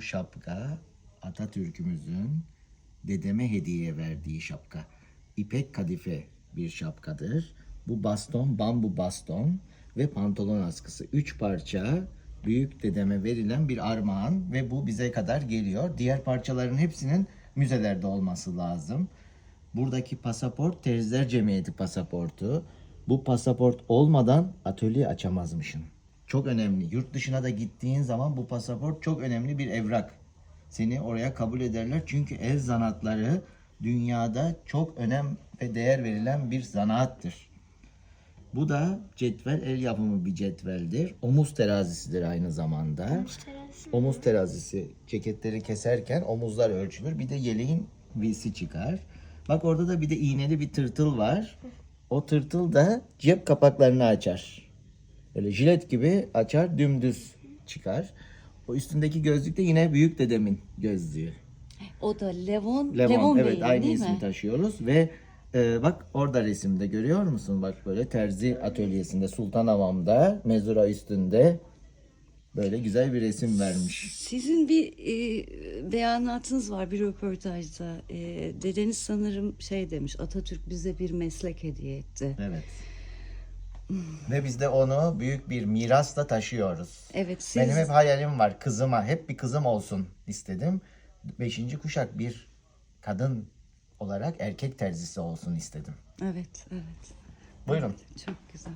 Şapka Atatürk'ümüzün dedeme hediye verdiği şapka. İpek kadife bir şapkadır. Bu baston bambu baston ve pantolon askısı. Üç parça büyük dedeme verilen bir armağan ve bu bize kadar geliyor. Diğer parçaların hepsinin müzelerde olması lazım. Buradaki pasaport Terziler Cemiyeti pasaportu. Bu pasaport olmadan atölye açamazmışsın. Çok önemli. Yurt dışına da gittiğin zaman bu pasaport çok önemli bir evrak. Seni oraya kabul ederler çünkü el zanatları dünyada çok önem ve değer verilen bir zanaattır. Bu da cetvel el yapımı bir cetveldir. Omuz terazisidir aynı zamanda. Omuz terazisi ceketleri keserken omuzlar ölçülür. Bir de yeleğin visi çıkar. Bak orada da bir de iğneli bir tırtıl var. O tırtıl da cep kapaklarını açar. Böyle jilet gibi açar dümdüz çıkar. O üstündeki gözlük de yine büyük dedemin gözlüğü. O da Levon, Levon, Levon, evet Bey'in aynı değil ismi mi? taşıyoruz ve e, bak orada resimde görüyor musun? Bak böyle terzi atölyesinde Sultanhamam'da mezura üstünde böyle güzel bir resim vermiş. Sizin bir e, beyanatınız var bir röportajda. E, dedeniz sanırım şey demiş, Atatürk bize bir meslek hediye etti. Evet. Ve biz de onu büyük bir mirasla taşıyoruz. Evet, siz Benim hep hayalim var kızıma, hep bir kızım olsun istedim. Beşinci kuşak bir kadın olarak erkek terzisi olsun istedim. evet, evet. Buyurun. Çok güzel.